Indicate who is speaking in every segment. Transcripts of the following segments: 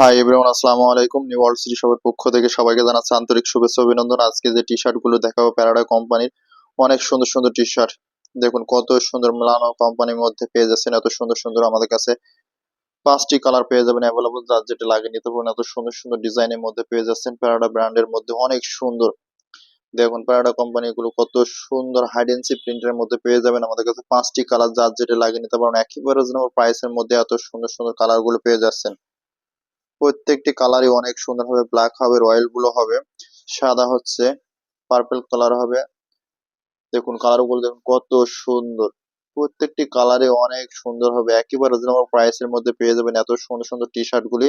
Speaker 1: Hi everyone আসসালামু আলাইকুম। New world city শপের পক্ষ থেকে সবাইকে জানাচ্ছি আন্তরিক শুভেচ্ছা অভিনন্দন। আজকে যে টি শার্টগুলো দেখাবো প্যারাডা কোম্পানির, অনেক সুন্দর সুন্দর টি শার্ট দেখুন কত সুন্দর মিলানো কোম্পানির মধ্যে পেয়ে যাচ্ছেন, এত সুন্দর সুন্দর আমাদের কাছে পাঁচটি কালার পেয়ে যাবেন অ্যাভেলেবল যার যেটা লাগে নিতে পারেন এত সুন্দর সুন্দর ডিজাইনের মধ্যে পেয়ে যাচ্ছেন প্যারাডা ব্র্যান্ডের মধ্যে অনেক সুন্দর। দেখুন প্যারাডা কোম্পানি গুলো কত সুন্দর হাইডেন্সি প্রিন্টের মধ্যে পেয়ে যাবেন আমাদের কাছে পাঁচটি কালার, যার যেটা লাগিয়ে নিতে পারেন একেবারে প্রাইসের মধ্যে এত সুন্দর সুন্দর কালারগুলো পেয়ে যাচ্ছেন। প্রত্যেকটি কালারই অনেক সুন্দর হবে ব্ল্যাক হবে রয়্যালগুলো হবে, সাদা হচ্ছে পার্পল কালার হবে। দেখুন কালারগুলো দেখুন কত সুন্দর। প্রত্যেকটি কালারে অনেক সুন্দর হবে। একেবারে রিজনেবল প্রাইসের মধ্যে পেয়ে যাবেন এত সুন্দর সুন্দর টি শার্ট গুলি।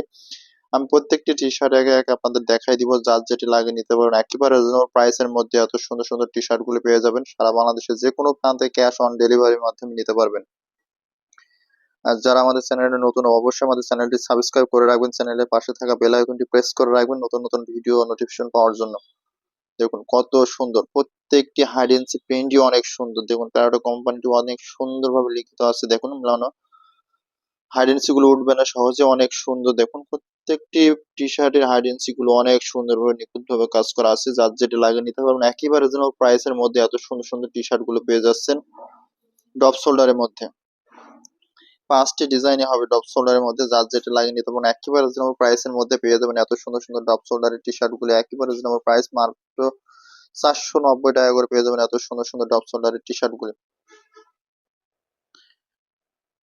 Speaker 1: আমি প্রত্যেকটি টি শার্ট একে একে আপনাদের দেখাই দিব, যার যেটি লাগে নিতে পারেন। একেবারে রিজনেবল প্রাইসের মধ্যে এত সুন্দর সুন্দর টি শার্ট গুলি পেয়ে যাবেন। সারা বাংলাদেশে যে কোনো প্রান্তে ক্যাশ অন ডেলিভারির মাধ্যমে নিতে পারবেন। আর যারা আমাদের চ্যানেলে নতুন, অবশ্যই আমাদের চ্যানেলটি সাবস্ক্রাইব করে রাখবেন। চ্যানেলের পাশে থাকা বেল আইকনটি প্রেস করে রাখবেন নতুন নতুন ভিডিও নোটিফিকেশন পাওয়ার জন্য। দেখুন, কত সুন্দর। প্রত্যেকটি হাইডেন্সি পেন্টই অনেক সুন্দর। দেখুন প্যারাডো কোম্পানিটি অনেক সুন্দরভাবে লিখিত আছে। দেখুন মিলানো হাইডেন্সি গুলো উঠবে না, সহজে অনেক সুন্দর। দেখুন, প্রত্যেকটি টি শার্টের হাইডেন্সি গুলো অনেক সুন্দরভাবে নিখুঁতভাবে কাজ করা আছে। যার যেটা লাগে নিতে পারবেন, একেবারে যেন প্রাইসের মধ্যে এত সুন্দর সুন্দর টি শার্টগুলো পেয়ে যাচ্ছেন। ডপ শোল্ডারের মধ্যে। পাঁচটি ডিজাইনে হবে ডপ শোল্ডারের মধ্যে, যার যেটা লাগিয়ে নিতে পারেন একেবারে রিজনেবল প্রাইসের মধ্যে পেয়ে যাবেন। এত সুন্দর সুন্দর ডপ শোল্ডারের টি শার্টগুলো একেবারে রিজনেবল প্রাইস মাত্র চারশো নব্বই টাকা করে পেয়ে যাবেন এত সুন্দর সুন্দর ডপ শোল্ডারের টি শার্টগুলো।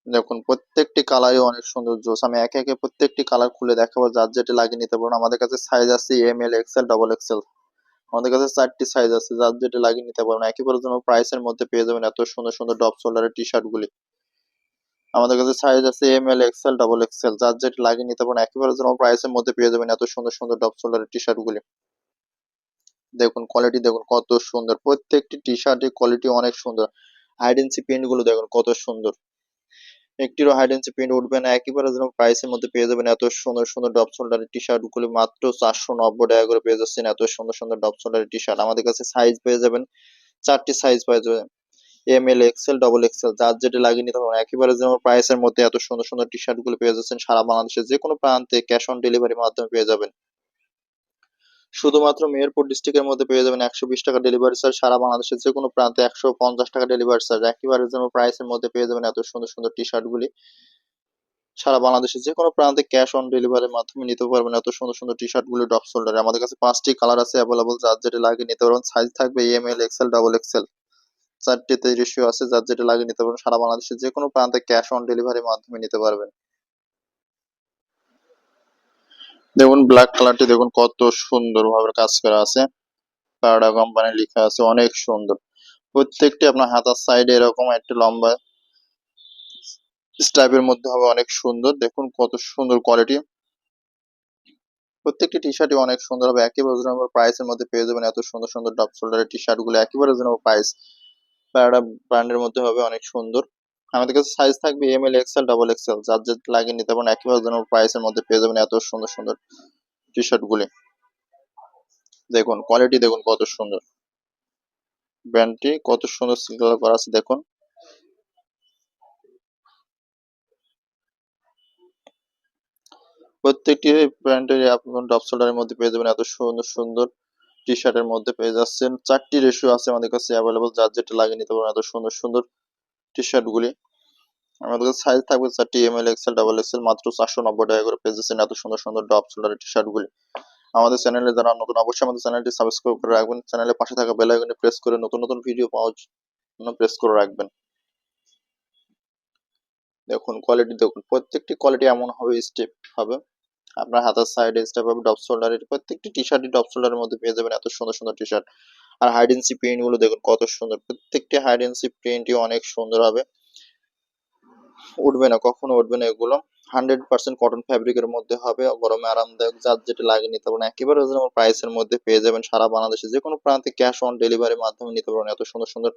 Speaker 1: দেখুন, প্রত্যেকটি কালারই অনেক সুন্দর, জোস। আমি একে একে প্রত্যেকটি কালার খুলে দেখাবো, যার যেটা লাগিয়ে নিতে পারেন আমাদের কাছে সাইজ আছে M L XL double XL আমাদের কাছে চারটি সাইজ আছে, যার যেটা লাগিয়ে নিতে পারবেন। একেবারে জন্য প্রাইসের মধ্যে পেয়ে যাবেন এত সুন্দর সুন্দর ডপ শোল্ডারের টি শার্ট গুলি। আমাদের কাছে সাইজ আছে M L XL double XL যার যেটা লাগিয়ে নিতে পারেন, একেবারে যেন প্রাইসের মধ্যে পেয়ে যাবেন এত সুন্দর সুন্দর ডপ শোল্ডারের টি শার্ট গুলি। দেখুন কোয়ালিটি দেখুন কত সুন্দর, প্রত্যেকটি টি শার্টের কোয়ালিটি অনেক সুন্দর। হাইডেন্সি গুলো দেখুন কত সুন্দর। একটিরও হাইডেন্সি প্রিন্ট উঠবে না, একেবারে যেন প্রাইসের মধ্যে পেয়ে যাবেন এত সুন্দর সুন্দর ডপ শোল্ডারের টি শার্ট গুলি, মাত্র চারশো নব্বই টাকা করে পেয়ে যাচ্ছেন এত সুন্দর সুন্দর ডপ শোল্ডারের টি শার্ট আমাদের কাছে সাইজ পেয়ে যাবেন, চারটি সাইজ পেয়ে যাবেন। M L XL double XL যার যেটা লাগিয়ে নিতে পারবেন একেবারে যেমন প্রাইসের মধ্যে এত সুন্দর সুন্দর টি শার্টগুলো পেয়ে যাচ্ছেন, সারা বাংলাদেশে যে কোনো প্রান্তে ক্যাশ অন ডেলিভারির মাধ্যমে পেয়ে যাবেন। শুধুমাত্র মেহেরপুর ডিস্ট্রিক্টের মধ্যে পেয়ে যাবেন একশো বিশ টাকা ডেলিভারি চার্জ সারা বাংলাদেশের যে কোনো প্রান্তে একশো পঞ্চাশ টাকা ডেলিভারি চার্জ একেবারে যেমন প্রাইসের মধ্যে পেয়ে যাবেন এত সুন্দর সুন্দর টি শার্ট গুলি। সারা বাংলাদেশের যে কোনো প্রান্তে ক্যাশ অন ডেলিভারির মাধ্যমে নিতে পারবেন এত সুন্দর সুন্দর টি শার্ট গুলি ডপ শোল্ডারে আমাদের কাছে পাঁচটি কালার আছে অ্যাভেলেবল যার যেটা লাগিয়ে নিতে পারবেন। সাইজ থাকবে M L XL double XL চারটিতে ratio আছে, যার যেটা লাগিয়ে নিতে পারবেন, সারা বাংলাদেশের যে কোনো প্রান্তে ক্যাশ অন ডেলিভারির মাধ্যমে নিতে পারবেন। দেখুন ব্ল্যাক কালারটি দেখুন, কত সুন্দর ভাবে কাজ করা আছে। প্যারাডা কোম্পানি লেখা আছে, অনেক সুন্দর। প্রত্যেকটি আপনার হাতার সাইডে এরকম একটা লম্বা স্ট্রাইপের মধ্যে হবে, অনেক সুন্দর। দেখুন, কত সুন্দর কোয়ালিটি প্রত্যেকটি টি শার্টই অনেক সুন্দর হবে একেবারে রিজনেবল প্রাইসের মধ্যে পেয়ে যাবেন, এত সুন্দর সুন্দর ডপ শোল্ডারের টি শার্টগুলো একেবারে রিজনেবল প্রাইস প্যারাডা ব্র্যান্ডের মধ্যে হবে, অনেক সুন্দর। আমাদের কাছে সাইজ থাকবে M L XL double XL যার যার লাগিয়ে নিতে পারেন একেবারে রিজনেবল প্রাইসের মধ্যে পেয়ে যাবেন এত সুন্দর সুন্দর টি শার্ট গুলি। দেখুন কোয়ালিটি দেখুন কত সুন্দর। ব্র্যান্ডটি কত সুন্দর সিগনাল করা আছে, দেখুন। প্রত্যেকটি ব্র্যান্ডের আপনার ডপ শোল্ডারের মধ্যে পেয়ে যাবেন, এত সুন্দর সুন্দর টি শার্টের মধ্যে পেয়ে যাচ্ছেন। চারটি রেশিও আছে আমাদের কাছে অ্যাভেলেবল যার যেটা লাগিয়ে নিতে পারেন এত সুন্দর সুন্দর টি শার্ট গুলি আমাদের কাছে সাইজ থাকবে চারটি M L XL double XL মাত্র চারশো নব্বই টাকা করে পেয়ে যাচ্ছেন এত সুন্দর সুন্দর ডপ শোল্ডারের টি শার্ট গুলি আমাদের চ্যানেলে যারা নতুন, অবশ্যই আমাদের চ্যানেলটি সাবস্ক্রাইব করে রাখবেন। চ্যানেলের পাশে থাকা বেল আইকনে প্রেস করে নতুন নতুন ভিডিও পাওয়ার জন্য প্রেস করে রাখবেন। দেখুন কোয়ালিটি দেখুন, প্রত্যেকটি কোয়ালিটি এমন হবে স্টেপ হবে। আপনার হাতের সাইডে স্টেপ হবে ডপ শোল্ডারের প্রত্যেকটি টি শার্টই ডপ শোল্ডারের মধ্যে পেয়ে যাবেন এত সুন্দর সুন্দর টি শার্ট আর হাইডেন্সি প্রিন্টগুলো দেখুন কত সুন্দর, প্রত্যেকটি হাইডেন্সি প্রিন্টই অনেক সুন্দর হবে। উঠবে না, কখনো উঠবে না এগুলো। হান্ড্রেড পার্সেন্ট কটন ফ্যাব্রিকের মধ্যে হবে, গরমে আরামদায়ক, যার যেটা লাগিয়ে নিতে পারেন। একেবারে রিজনেবল প্রাইসের মধ্যে পেয়ে যাবেন সারা বাংলাদেশে। যে কোনো প্রান্তে ক্যাশ অন ডেলিভারির মাধ্যমে নিতে পারবেন এত সুন্দর সুন্দর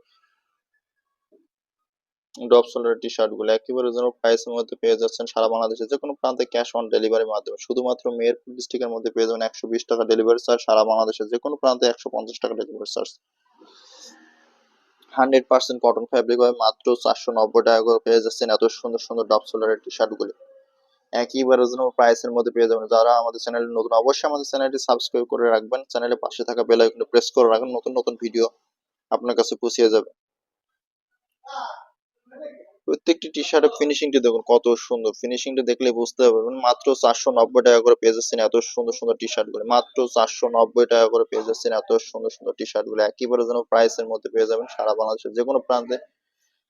Speaker 1: ডপ শোল্ডার টি শার্টগুলো। একেবারে রিজনেবল প্রাইসের মধ্যে পেয়ে যাচ্ছেন সারা বাংলাদেশে। যে কোনো প্রান্তে ক্যাশ অন ডেলিভারির মাধ্যমে। শুধুমাত্র মেহেরপুর ডিস্ট্রিক্টের মধ্যে পেয়ে যাবেন একশো বিশ টাকা ডেলিভারি চার্জ সারা বাংলাদেশে। যে কোনো প্রান্তে একশো পঞ্চাশ টাকা delivery charge hundred percent cotton fabric হয় মাত্র চারশো নব্বই টাকা করে পেয়ে যাচ্ছেন এত সুন্দর সুন্দর ডপ শোল্ডারের টি শার্ট গুলি। একেবারে রিজনেবল প্রাইসের মধ্যে পেয়ে যাবেন। যারা আমাদের চ্যানেলে নতুন, অবশ্যই আমাদের চ্যানেলটি সাবস্ক্রাইব করে রাখবেন। চ্যানেলের পাশে থাকা বেল আইকনে প্রেস করে রাখবেন। নতুন নতুন ভিডিও আপনার কাছে পৌঁছে যাবে। প্রত্যেকটি টি শার্টের ফিনিশিংটি দেখুন কত সুন্দর। ফিনিশিংটা দেখলে বুঝতে পারবেন মাত্র চারশো নব্বই টাকা করে পেয়ে যাচ্ছেন এত সুন্দর সুন্দর টি শার্টগুলো। মাত্র চারশো নব্বই টাকা করে পেয়ে যাচ্ছেন এত সুন্দর সুন্দর টি শার্টগুলো। একেবারে যেন প্রাইসের মধ্যে পেয়ে যাবেন সারা বাংলাদেশের যে কোনো প্রান্তে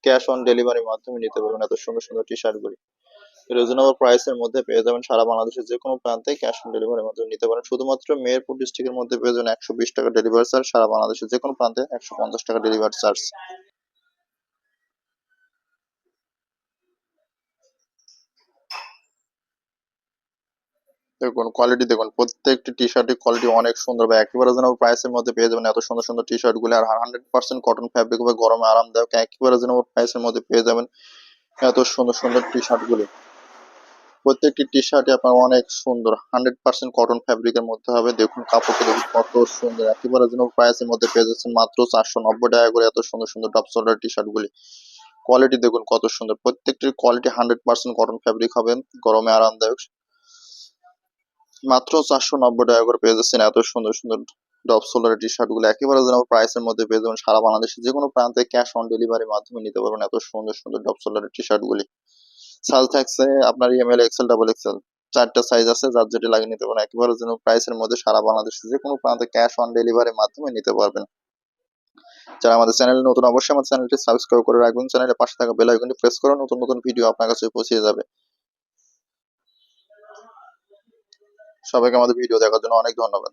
Speaker 1: ক্যাশ অন ডেলিভারির মাধ্যমে নিতে পারবেন এত সুন্দর সুন্দর টি শার্ট গুলি রিজনেবল প্রাইসের মধ্যে পেয়ে যাবেন সারা বাংলাদেশের যে কোনো প্রান্তে ক্যাশ অন ডেলিভারির মাধ্যমে নিতে পারেন। শুধুমাত্র মেহেরপুর ডিস্ট্রিক্টের মধ্যে পেয়ে যাবেন একশো বিশ টাকা ডেলিভারি চার্জ সারা বাংলাদেশের যে কোনো প্রান্তে একশো পঞ্চাশ টাকা ডেলিভারি চার্জ দেখুন কোয়ালিটি দেখুন, প্রত্যেকটি টি শার্টের কোয়ালিটি অনেক সুন্দর বা একেবারে যেন প্রাইসের মধ্যে পেয়ে যাবেন এত সুন্দর সুন্দর টি শার্টগুলো। আর হান্ড্রেড পার্সেন্ট কটন ফ্যাব্রিক হবে গরমে আরামদায়ক। একেবারে যেন প্রাইসের মধ্যে পেয়ে যাবেন এত সুন্দর সুন্দর টি শার্টগুলো। প্রত্যেকটি টি শার্টই আপনার অনেক সুন্দর। হান্ড্রেড পার্সেন্ট কটন ফ্যাব্রিকের মধ্যে হবে। দেখুন, কাপড়টা দেখুন, কত সুন্দর। একেবারে যেন প্রাইসের মধ্যে পেয়ে যাচ্ছেন মাত্র চারশো নব্বই টাকা করে এত সুন্দর সুন্দর টপ শোল্ডার টি শার্ট গুলি। কোয়ালিটি দেখুন, কত সুন্দর। প্রত্যেকটির quality hundred percent cotton fabric হবে। গরমে আরামদায়ক। মাত্র চারশো নব্বই টাকা করে পেয়ে যাচ্ছেন এত সুন্দর সুন্দর ডপ সোলার টি শার্টগুলো। একেবারে যেন প্রাইসের মধ্যে পেয়ে যাবেন সারা বাংলাদেশে। যে কোনো প্রান্তে ক্যাশ অন ডেলিভারির মাধ্যমে নিতে পারবেন এত সুন্দর সুন্দর ডপ সোলার টি শার্ট গুলি। সাইজ থাকছে আপনার M L XL double XL চারটা সাইজ আছে, যার যেটি লাগিয়ে নিতে পারেন। একেবারে যেন প্রাইসের মধ্যে সারা বাংলাদেশে যে কোনো প্রান্তে ক্যাশ অন ডেলিভারির মাধ্যমে নিতে পারবেন। যারা আমাদের চ্যানেলে নতুন, অবশ্যই আমাদের চ্যানেলটি সাবস্ক্রাইব করে রাখবেন। চ্যানেলের পাশে থাকা বেল আইকনটি প্রেস করুন নতুন নতুন ভিডিও আপনার কাছে পৌঁছে যাবে। সবাইকে আমাদের ভিডিও দেখার জন্য অনেক ধন্যবাদ।